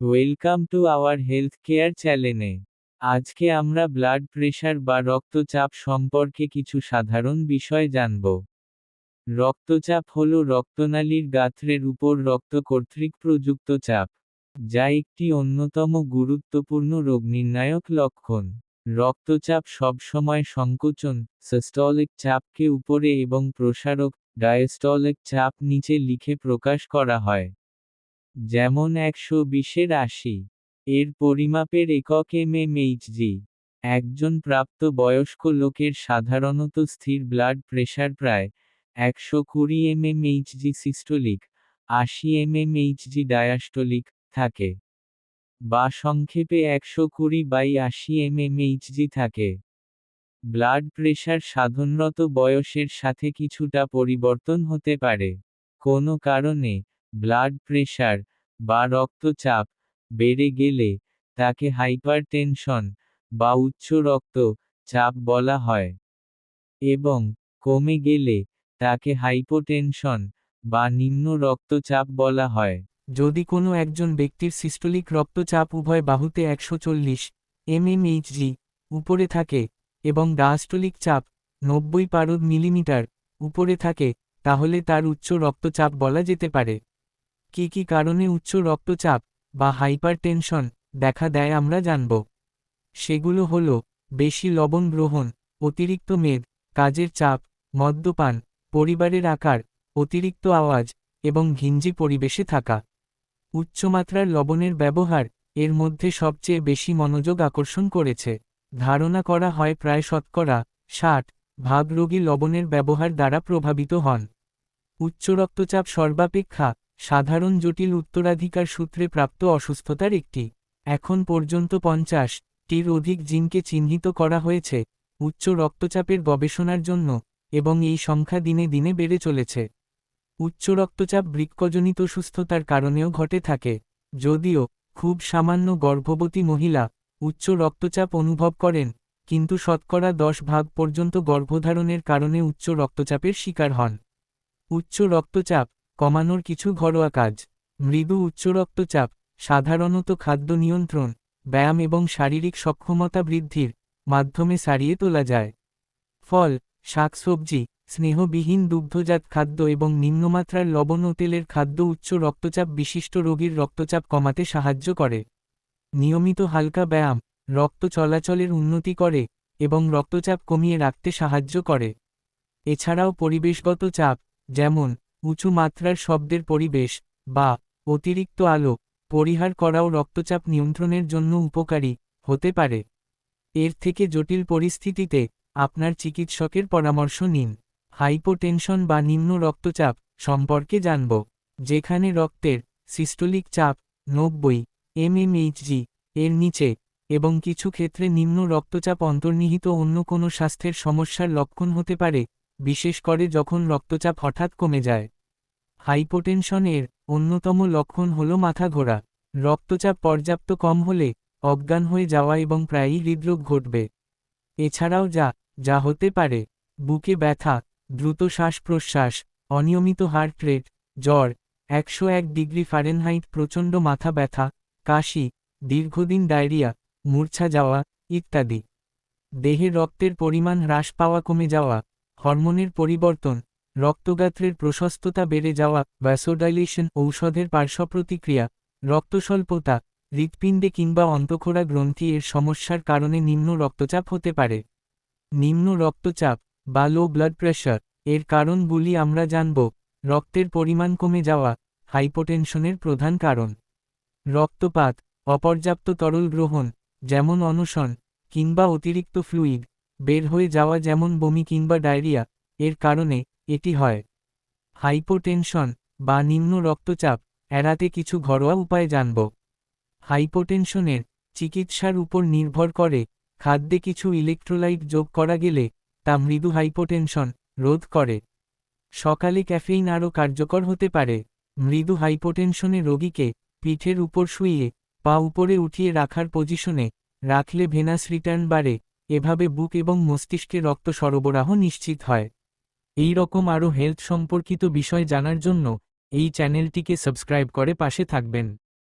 Welcome to our health care চ্যানেলে আজকে আমরা ব্লাড প্রেশার বা রক্তচাপ সম্পর্কে কিছু সাধারণ বিষয় জানব। রক্তচাপ হল রক্তনালীর গাত্রের উপর রক্ত কর্তৃক প্রযুক্ত চাপ, যা একটি অন্যতম গুরুত্বপূর্ণ রোগ নির্ণায়ক লক্ষণ। রক্তচাপ সবসময় সংকোচন সিস্টলিক চাপকে উপরে এবং প্রসারক ডায়াস্টলিক চাপ নিচে লিখে প্রকাশ করা হয়। যেমন একশো বিশের আশি, এর পরিমাপের একক এম এম এমএমএইচজি একজন প্রাপ্ত বয়স্ক লোকের সাধারণত স্থির ব্লাড প্রেশার প্রায় একশো কুড়ি এমএমএইচজি সিস্টোলিক আশি এম এম এমএমএইচজি ডায়াস্টোলিক থাকে বা সংক্ষেপে একশো কুড়ি বাই আশি এম এম এমএমএইচজি থাকে। ব্লাড প্রেশার সাধারণত বয়সের সাথে কিছুটা পরিবর্তন হতে পারে। কোনো কারণে ব্লাড প্রেশার বা রক্তচাপ বেড়ে গেলে তাকে হাইপারটেনশন বা উচ্চ রক্ত চাপ বলা হয় এবং কমে গেলে তাকে হাইপোটেনশন বা নিম্ন রক্তচাপ বলা হয়। যদি কোনো একজন ব্যক্তির সিস্টোলিক রক্তচাপ উভয় বাহুতে একশো চল্লিশ এমএমএইচজি উপরে থাকে এবং ডায়াস্টোলিক চাপ নব্বই পারদ মিলিমিটার উপরে থাকে, তাহলে তার উচ্চ রক্তচাপ বলা যেতে পারে। কি কি কারণে উচ্চ রক্তচাপ বা হাইপারটেনশন দেখা দেয় আমরা জানব। সেগুলো হল, বেশি লবণ গ্রহণ, অতিরিক্ত মেদ, কাজের চাপ, মদ্যপান, পরিবারের আকার, অতিরিক্ত আওয়াজ এবং ঘিঞ্জি পরিবেশে থাকা। উচ্চমাত্রার লবণের ব্যবহার এর মধ্যে সবচেয়ে বেশি মনোযোগ আকর্ষণ করেছে। ধারণা করা হয় প্রায় শতকরা ষাট ভাগ রোগী লবণের ব্যবহার দ্বারা প্রভাবিত হন। উচ্চ রক্তচাপ সর্বাপেক্ষা সাধারণ জটিল উত্তরাধিকার সূত্রে প্রাপ্ত অসুস্থতার একটি। এখন পর্যন্ত পঞ্চাশ টির অধিক জিনকে চিহ্নিত করা হয়েছে, উচ্চ রক্তচাপের গবেষণার জন্য, এবং এই সংখ্যা দিনে দিনে বেড়ে চলেছে। উচ্চ রক্তচাপ বৃক্কজনিত সুস্থতার কারণেও ঘটে থাকে, যদিও খুব সামান্য গর্ভবতী মহিলা উচ্চ রক্তচাপ অনুভব করেন, কিন্তু শতকরা দশ ভাগ পর্যন্ত গর্ভধারণের কারণে উচ্চ রক্তচাপের শিকার হন। উচ্চ রক্তচাপ কমানোর কিছু ঘরোয়া কাজ। মৃদু উচ্চ রক্তচাপ, সাধারণত খাদ্য নিয়ন্ত্রণ, ব্যায়াম এবং শারীরিক সক্ষমতা বৃদ্ধির মাধ্যমে সারিয়ে তোলা যায়। ফল শাকসবজি স্নেহবিহীন দুগ্ধজাত খাদ্য এবং নিম্নমাত্রার লবণ ও তেলের খাদ্য উচ্চ রক্তচাপ বিশিষ্ট রোগীর রক্তচাপ কমাতে সাহায্য করে। নিয়মিত হালকা ব্যায়াম, রক্ত চলাচলের উন্নতি করে এবং রক্তচাপ কমিয়ে রাখতে সাহায্য করে। এছাড়াও পরিবেশগত চাপ, যেমন উঁচু মাত্রার শব্দের পরিবেশ বা অতিরিক্ত আলো পরিহার করাও রক্তচাপ নিয়ন্ত্রণের জন্য উপকারী হতে পারে। এর থেকে জটিল পরিস্থিতিতে আপনার চিকিৎসকের পরামর্শ নিন। হাইপোটেনশন বা নিম্ন রক্তচাপ সম্পর্কে জানব, যেখানে রক্তের সিস্টোলিক চাপ নব্বই এমএমএইচজি এর নিচে এবং কিছু ক্ষেত্রে নিম্ন রক্তচাপ অন্তর্নিহিত অন্য কোনো স্বাস্থ্যের সমস্যার লক্ষণ হতে পারে বিশেষ করে যখন রক্তচাপ হঠাৎ কমে যায়। হাইপোটেনশন এর অন্যতম লক্ষণ হল মাথা ঘোরা। রক্তচাপ পর্যাপ্ত কম হলে অজ্ঞান হয়ে যাওয়া এবং প্রায়ই হৃদরোগ ঘটবে। এছাড়াও যা যা হতে পারে, বুকে ব্যথা, দ্রুত শ্বাস প্রশ্বাস অনিয়মিত হার্ট রেট জ্বর, একশো এক ডিগ্রি ফারেনহাইট প্রচণ্ড মাথা ব্যথা, কাশি, দীর্ঘদিন ডায়রিয়া, মূর্ছা যাওয়া, ইত্যাদি। দেহে রক্তের পরিমাণ হ্রাস পাওয়া কমে যাওয়া হরমোনের পরিবর্তন, রক্তগাত্রের প্রশস্ততা বেড়ে যাওয়া ভ্যাসোডাইলেশন ঔষধের পার্শ্বপ্রতিক্রিয়া, রক্তস্বল্পতা, হৃৎপিণ্ডে কিংবা অন্তঃখোরা গ্রন্থি এর সমস্যার কারণে নিম্ন রক্তচাপ হতে পারে। নিম্ন রক্তচাপ বা লো ব্লাড প্রেশার এর কারণগুলি আমরা জানব, রক্তের পরিমাণ কমে যাওয়া হাইপোটেনশনের প্রধান কারণ। রক্তপাত, অপর্যাপ্ত তরল গ্রহণ, যেমন অনশন কিংবা অতিরিক্ত ফ্লুইড বের হয়ে যাওয়া যেমন বমি কিংবা ডায়রিয়া, এর কারণে এটি হয়। হাইপোটেনশন বা নিম্ন রক্তচাপ এড়াতে কিছু ঘরোয়া উপায় জানব। হাইপোটেনশনের চিকিৎসার উপর নির্ভর করে খাদ্যে কিছু ইলেকট্রোলাইট যোগ করা গেলে তা মৃদু হাইপোটেনশন রোধ করে। সকালে ক্যাফেইন আরও কার্যকর হতে পারে। মৃদু হাইপোটেনশনে রোগীকে পিঠের উপর শুইয়ে পা উপরে উঠিয়ে রাখার পজিশনে রাখলে ভেনাস রিটার্ন বাড়ে। এভাবে বুক এবং মস্তিষ্কে রক্ত সরবরাহ নিশ্চিত হয়। এই রকম আরও হেলথ সম্পর্কিত বিষয় জানার জন্য এই চ্যানেলটিকে সাবস্ক্রাইব করে পাশে থাকবেন।